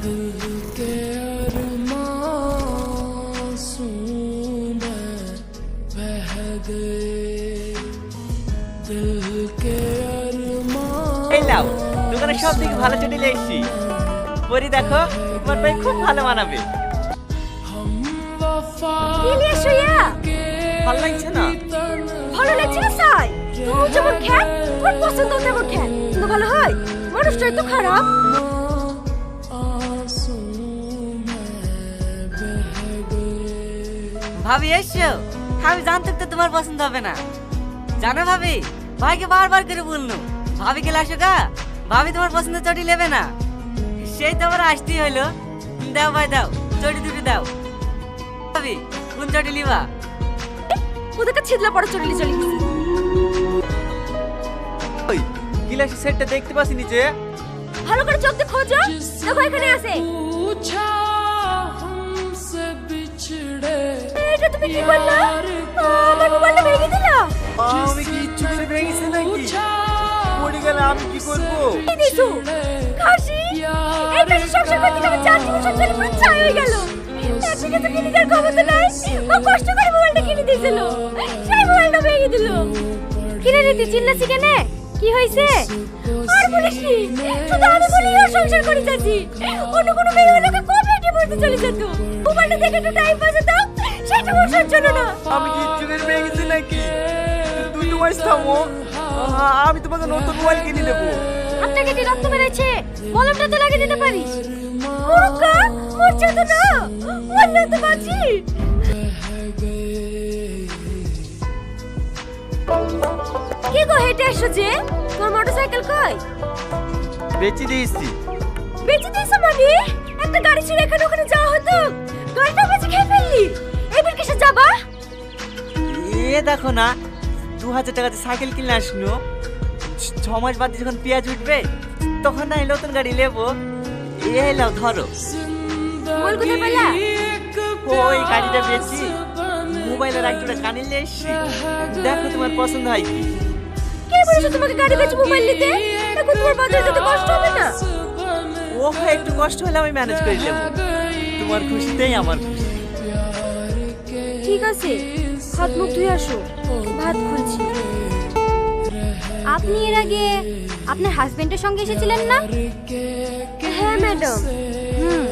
এই নাও দোকানে সব থেকে ভালো চটি নিয়ে এসছি। পরি দেখো তোমার পায়ে খুব ভালো মানাবে। ভালো লাগছে না? ভালো লাগছে না সাই? তুই যেমন খ্যাত তোর পছন্দ তেমন খ্যাত। কিন্তু ভালো হয়? মানুষটা এত খারাপ। ভাবি এসছো আমি জানতাম তো তোমার পছন্দ হবে না। জানো ভাবি ভাইকে বারবার করে বলল ভাবি গেলে আসো গা ভাবি তোমার পছন্দের চটি নেবে না। সেই তো আবার আসতেই হইল। দাও ভাই দাও চটি দুটো দাও। ভাবি কোন চটি লিবা ওদেরকে ছিদলা পড়া চলে চলে গেছে। ওই গিলাসের সেটটা দেখতে পাচ্ছি নিচে ভালো করে চোখ দিয়ে খোঁজো। দেখো এখানে আছে। তুমি কি করলা আমার মোবাইলটা ভেঙে দিলা? আমি কি ইচ্ছু করে ভেঙেছি নাকি? পড়ে গেলে আমি কি করব? কি দিছু খাসি এই কাশি সংসার করতে গেলে চার জীবন সংসারে পুরো ছাই হয়ে গেল। একদিকে তো কিনে দেওয়ার ক্ষমতা নাই ও কষ্ট করে মোবাইলটা কিনে দিয়েছিল। সেই মোবাইলটা ভেঙে দিল। কিনে নিতে চিল্লাছি কেনে? কি হয়েছে? আর বলিস নি শুধু আমি বলি ওর সংসার করে যাচ্ছি। অন্য কোনো মেয়ে হলে কবে এটি বলতে চলে যেত মোবাইলটা দেখে একটু টাইম পাস হতো। সেটা বসার জন্য না। আমি কি ইচ্ছু করে ভেঙেছি নাকি? তুই তোমার থামো। আমি তোমাকে নতুন মোবাইল কিনে দেবো। আপনাকে কি রক্ত বেড়েছে মলমটা তো লাগিয়ে দিতে পারিস। মুরুক্কা মরছে তো না? বললে তো বাঁচি। কি গো হেঁটে আসছো যে? তোর মোটরসাইকেল কই? বেচে দিয়েছি। বেঁচে দিয়েছ মানে? একটা গাড়ি ছিল এখানে ওখানে যাওয়া হতো? দেখো না দু হাজার টাকাতে সাইকেল কিনে আসলো। ছ- মাস বাদে যখন পেঁয়াজ উঠবে তখন না নতুন গাড়ি নেব এই নাও ধরো। ওই গাড়িটা বেচি মোবাইলের একটা কানে নিয়ে এসছি। দেখো তোমার পছন্দ হয় কি। কে বলেছ তোমাকে গাড়ি বেচে মোবাইল নিতে? এখন তোমার বাজারে যেতে কষ্ট হবে না। ও একটু কষ্ট হলে আমি ম্যানেজ করে নেব। তোমার খুশিতেই আমার খুশি। ঠিক আছে। হাত মুখ ধুয়ে আসো। ভাত খুলছি। আপনি এর আগে আপনার হাজবেন্ডের সঙ্গে এসেছিলেন না? হ্যাঁ ম্যাডাম। হুম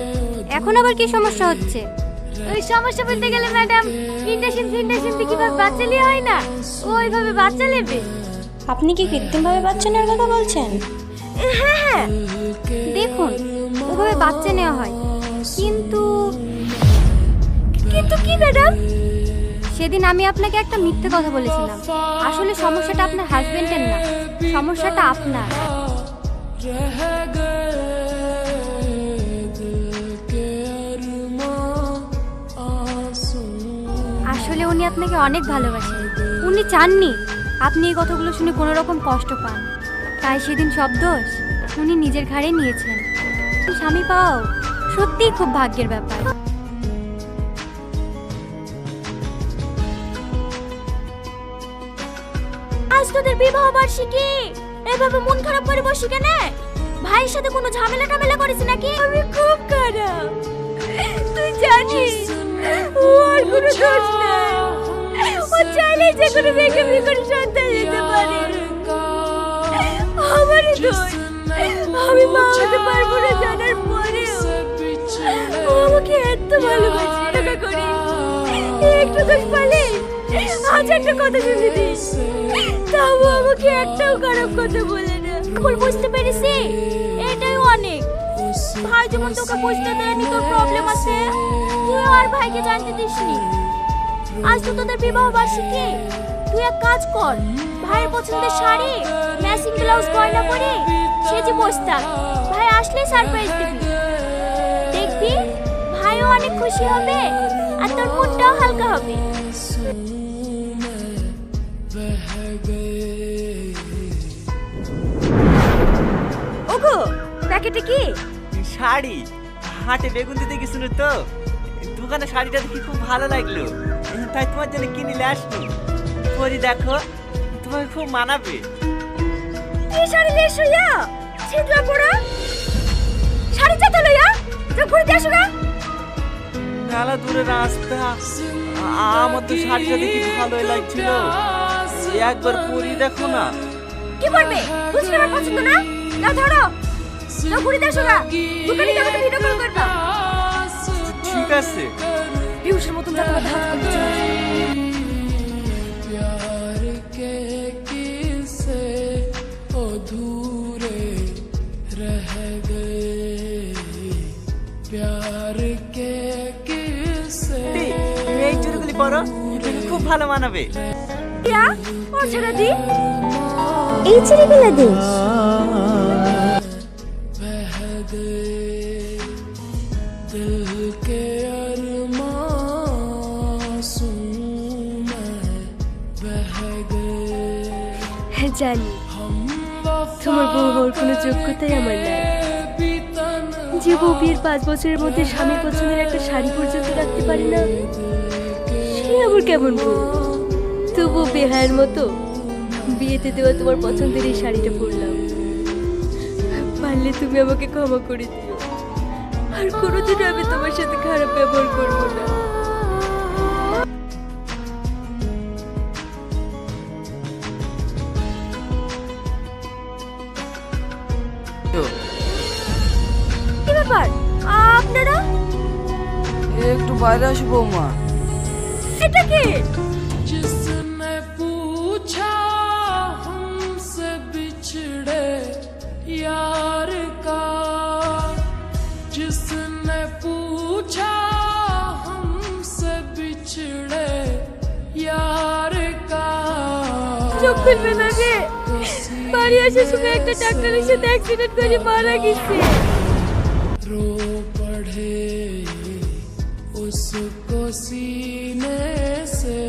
এখন আবার কি সমস্যা হচ্ছে? ওই সমস্যা বলতে গেলে ম্যাডাম ইন্ডাকশন ফিন্ডাকশন দিয়ে কীভাবে বাচ্চা লিয়ে হয় না? ও ওইভাবে বাচ্চা নেবে। আপনি কি কৃত্রিমভাবে বাচ্চা নেওয়ার কথা বলছেন? হ্যাঁ হ্যাঁ। দেখুন ওভাবে বাচ্চা নেওয়া হয়। কিন্তু কিন্তু কি ম্যাডাম? সেদিন আমি আপনাকে একটা মিথ্যে কথা বলেছিলাম। আসলে সমস্যাটা আপনার হাজবেন্ডের না, সমস্যাটা আপনার। আসলে উনি আপনাকে অনেক ভালোবাসেন। উনি চাননি, আপনি এই কথাগুলো শুনে কোনো রকম কষ্ট পান। তাই সেদিন সব দোষ উনি নিজের ঘাড়ে নিয়েছেন। স্বামী পাও সত্যিই খুব ভাগ্যের ব্যাপার। আজ তোদের বিবাহ বার্ষিকী। এভাবে মন খারাপ করে বসি কেন? ভাইয়ের সাথে কোনো ঝামেলা টামেলা করিস নাকি? আমি খুব খারাপ। তুই জানিস, ও আর কোনো দোষ নাই। ও চাইলে যে কোনো মেয়েকে বিয়ে করে সন্তান দিতে পারে। আমারই দোষ। আমি মা হতে পারব না জানার পরেও। ও আমাকে এত ভালোবাসে টাকা করে পালে হাজারটা কথা শুনে দিস তাও আমাকে একটাও খারাপ কথা বলে না। এখন বুঝতে পেরেছি? এটাই অনেক। ভাই যেমন তোকে বুঝতে দেয়নি, তোর প্রবলেম আছে। তুই আর ভাইকে জানতে দিসনি। আজ তো তোদের বিবাহ বার্ষিকী। তুই এক কাজ কর, ভাইয়ের পছন্দের শাড়ি ম্যাচিং ব্লাউজ গয়না পরে সেজে বসে থাক। ভাই আসলে সারপ্রাইজ দিবি। দেখবি, ভাইও অনেক খুশি হবে আর তোর মনটাও হালকা হবে। ওগো প্যাকেটে কি? শাড়ি। হাটে বেগুন দিতে গেছিল তো। দোকানে শাড়িটা দেখি খুব ভালো লাগল। তাই তোমার জন্য কিনে আসলো। পরি দেখো তোমাকে খুব মানাবে। কি শাড়ি লে শুয়া ছিদ্রা পড়া। শাড়ি চাতা লইয়া ঘুরিতে আসো না মেলা দূরে রাস্তা। আমার তো শাড়িটা দেখি ভালোই লাগছিল। একবার পরি দেখো না কি করবে বুঝলে আমার পছন্দ না না ধরো না ঘুরিতে আসো না দোকানে গিয়ে আমাকে ভিডিও কল করবা ঠিক আছে বিহুষের মতন যা তোমার হাত করতে চলে আসে। प्यार के किस्से अधूरे रह गए प्यार के किस्से তুমি এই চুড়িগুলি পরো এটাকে খুব ভালো মানাবে ইয়া ও ছেড়ে দি। এই ছেড়ে বাংলাদেশ হ্যাঁ, জানি। তোমার বউ কোনো যোগ্যতাই আমার নাই। যে বউ বিয়ের পাঁচ বছরের মধ্যে স্বামী পছন্দের একটা শাড়ি পর্যন্ত রাখতে পারি না সে আমার কেমন বউ? তবু বেহায়ের মতো বিয়েতে দেওয়া তোমার পছন্দের এই শাড়িটা পরলাম। পারলে তুমি আমাকে ক্ষমা করে দিও। আর কোনোদিন আমি তোমার সাথে খারাপ ব্যবহার করব না। তো, কি ব্যাপার? আপনারা? একটু বাইরে আসব মা এটা কি? চোখ খুলবে না রে বাড়ি আসার সময় একটা ডাক্তারের সাথে অ্যাক্সিডেন্ট করে মারা গেছে रो पड़े उसको सीने से